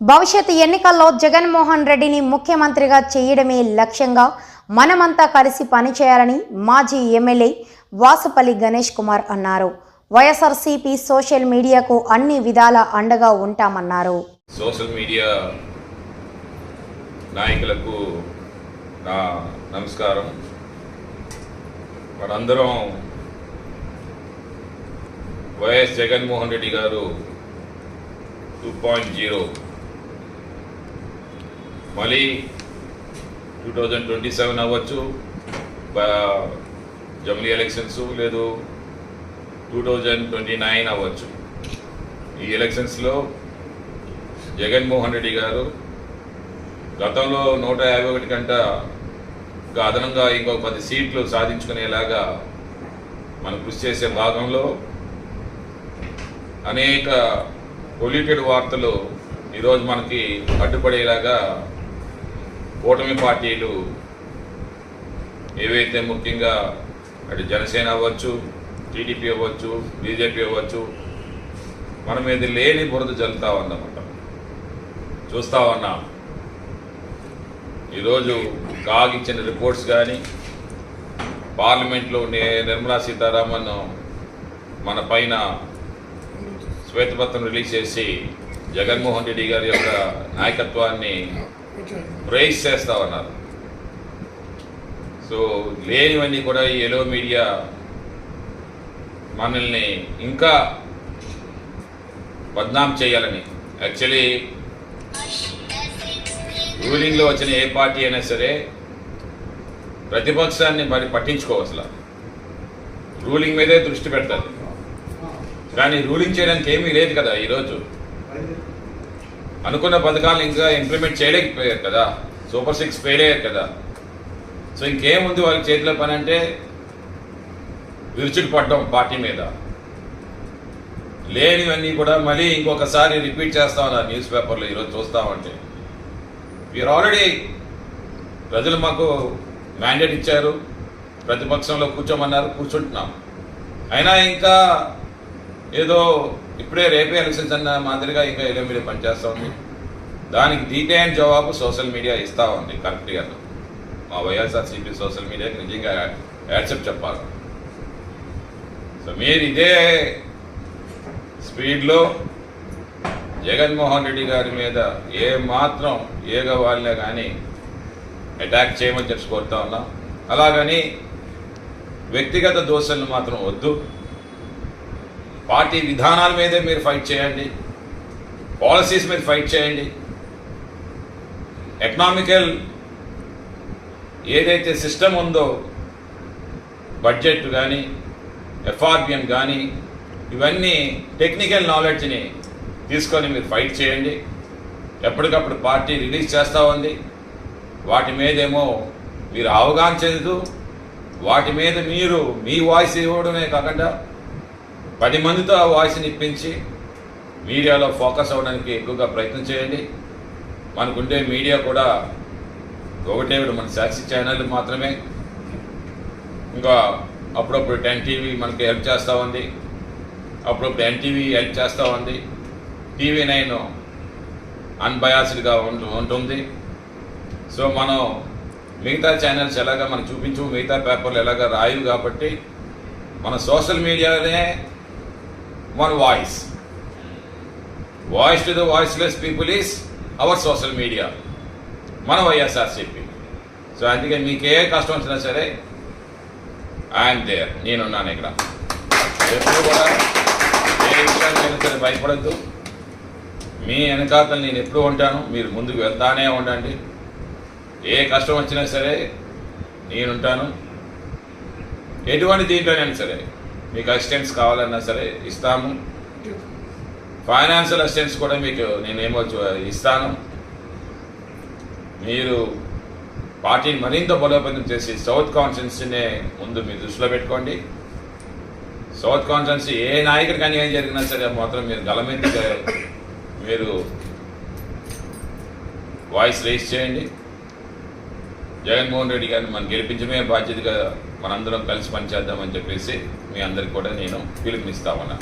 భవిష్యత్ ఎన్నికల్లో జగన్మోహన్ రెడ్డిని ముఖ్యమంత్రిగా చేయడమే లక్ష్యంగా మనమంతా కలిసి పనిచేయాలని మాజీ ఎమ్మెల్యే వాసుపల్లి గణేష్ కుమార్ అన్నారు. వైఎస్ఆర్సీపీ సోషల్ మీడియాకు అన్ని విధాల అండగా ఉంటామన్నారు. సోషల్ మీడియా నాయకులకు నా నమస్కారం. మనందరం YS Jaganmohan Reddy garu two point zero మళ్ళీ టూ థౌజండ్ ట్వంటీ సెవెన్ అవ్వచ్చు జమిలీ ఎలక్షన్స్ లేదు. టూ థౌజండ్ ట్వంటీ నైన్ అవ్వచ్చు. ఈ ఎలక్షన్స్లో జగన్మోహన్ రెడ్డి గారు గతంలో నూట యాభై ఒకటి కంట ఇంకా అదనంగా ఇంకో పది సీట్లు సాధించుకునేలాగా మనం కృషి చేసే భాగంలో అనేక పొల్యూటెడ్ వార్తలు ఈరోజు మనకి అడ్డుపడేలాగా కూటమి పార్టీలు ఏవైతే ముఖ్యంగా అటు జనసేన అవ్వచ్చు టీడీపీ అవ్వచ్చు బీజేపీ అవ్వచ్చు మన మీద లేని బురద జల్లుతా ఉందన్నమాట. చూస్తా ఉన్నాం. ఈరోజు కాగ్ ఇచ్చిన రిపోర్ట్స్ కానీ పార్లమెంట్లో నిర్మలా సీతారామన్ మన పైన శ్వేతపత్రం రిలీజ్ చేసి జగన్మోహన్ రెడ్డి గారి యొక్క నాయకత్వాన్ని ప్రైజ్ చేస్తా ఉన్నారు సో లేనివన్నీ కూడా ఈ ఎలో మీడియా మనల్ని ఇంకా బద్నాం చేయాలని. యాక్చువల్లీ రూలింగ్లో వచ్చిన ఏ పార్టీ అయినా సరే ప్రతిపక్షాన్ని మరి పట్టించుకోవచ్చు రూలింగ్ మీదే దృష్టి పెడతారు. కానీ రూలింగ్ చేయడానికి ఏమీ లేదు కదా ఈరోజు. అనుకున్న పథకాలు ఇంకా ఇంప్లిమెంట్ చేయలేకపోయారు కదా. సూపర్ సిక్స్ ఫెయిల్ అయ్యారు కదా. సో ఇంకేముంది వాళ్ళ చేతిలో పని అంటే విరుచుకు పడడం పార్టీ మీద. లేనివన్నీ కూడా మళ్ళీ ఇంకొకసారి రిపీట్ చేస్తా ఉన్నారు న్యూస్ పేపర్లో ఈరోజు చూస్తామంటే. వీఆర్ ఆల్రెడీ ప్రజలు మాకు మ్యాండేట్ ఇచ్చారు. ప్రతిపక్షంలో కూర్చోమన్నారు కూర్చుంటున్నాం. అయినా ఇంకా ఏదో ఇప్పుడే రేపే ఎలక్షన్స్ అన్న మాదిరిగా ఇంకా ఏదో మీడియా పనిచేస్తూ ఉంది. దానికి డీటెయిల్ జవాబు సోషల్ మీడియా ఇస్తూ ఉంది కరెక్ట్గా మా వైఎస్ఆర్సీపీ సోషల్ మీడియాకి నిజంగా యాక్సెప్ట్ చెప్పాలి. సో మీరు ఇదే స్పీడ్లో జగన్మోహన్ రెడ్డి గారి మీద ఏ మాత్రం ఏగ వాళ్ళే కానీ అటాక్ చేయమని చెప్పి కోరుతా ఉన్నాం. అలాగని వ్యక్తిగత దోషాలను మాత్రం వద్దు. పార్టీ విధానాల మీదే మీరు ఫైట్ చేయండి. పాలసీస్ మీద ఫైట్ చేయండి. ఎకనామికల్ ఏదైతే సిస్టమ్ ఉందో బడ్జెట్ కానీ ఎఫ్ఆర్బిఎం కానీ ఇవన్నీ టెక్నికల్ నాలెడ్జ్ని తీసుకొని మీరు ఫైట్ చేయండి. ఎప్పటికప్పుడు పార్టీ రిలీజ్ చేస్తూ ఉంది. వాటి మీదేమో మీరు అవగాహన చెందుతూ వాటి మీద మీరు మీ వాయిస్ ఇవ్వడమే కాకుండా పది మందితో ఆ వాయిస్ని ఇప్పించి మీడియాలో ఫోకస్ అవ్వడానికి ఎక్కువగా ప్రయత్నం చేయండి. మనకుండే మీడియా కూడా ఒకటే మన సాక్షి ఛానల్ మాత్రమే. ఇంకా అప్పుడప్పుడు టెన్ టీవీ మనకి హెల్ప్ చేస్తూ ఉంది. అప్పుడప్పుడు ఎన్టీవీ హెల్ప్ చేస్తూ ఉంది. టీవీ నైన్ అన్బయాస్డ్గా ఉంటుంది. సో మనం మిగతా ఛానల్స్ ఎలాగా మనం చూపించు మిగతా పేపర్లు ఎలాగా రాయు కాబట్టి మన సోషల్ మీడియానే మన voice voice to the voiceless people is our social media మన వైఎస్ఆర్సీపీ సో అందుకే మీకు ఏ కష్టం వచ్చినా సరే ఐఎమ్ దేర్ నేనున్నాను ఇక్కడ. ఎప్పుడు కూడా ఏ విషయానికైనా సరే భయపడద్దు. మీ వెనకాతలు నేను ఎప్పుడు ఉంటాను. మీరు ముందుకు వెళ్తానే ఉండండి. ఏ కష్టం వచ్చినా సరే నేనుంటాను. ఎటువంటి దీంట్లోనైనా సరే మీకు అసిస్టెంట్స్ కావాలన్నా సరే ఇస్తాము. ఫైనాన్షియల్ అసిస్టెంట్స్ కూడా మీకు నేనేమో ఏమో ఇస్తాను. మీరు పార్టీని మరింత బలోపేతం చేసి సౌత్ కాన్స్టిట్యున్సీనే ముందు మీ దృష్టిలో పెట్టుకోండి. సౌత్ కాన్స్టిట్యున్సీ ఏ నాయకుడికి అన్యాయం జరిగినా సరే మాత్రం మీరు గలమెత్తి మీరు వాయిస్ రేస్ చేయండి. జగన్మోహన్ రెడ్డి గారిని మనం గెలిపించడమే బాధ్యతగా మనందరం కలిసి పనిచేద్దామని చెప్పేసి మీ అందరికి కూడా నేను పిలుపునిస్తామన్నా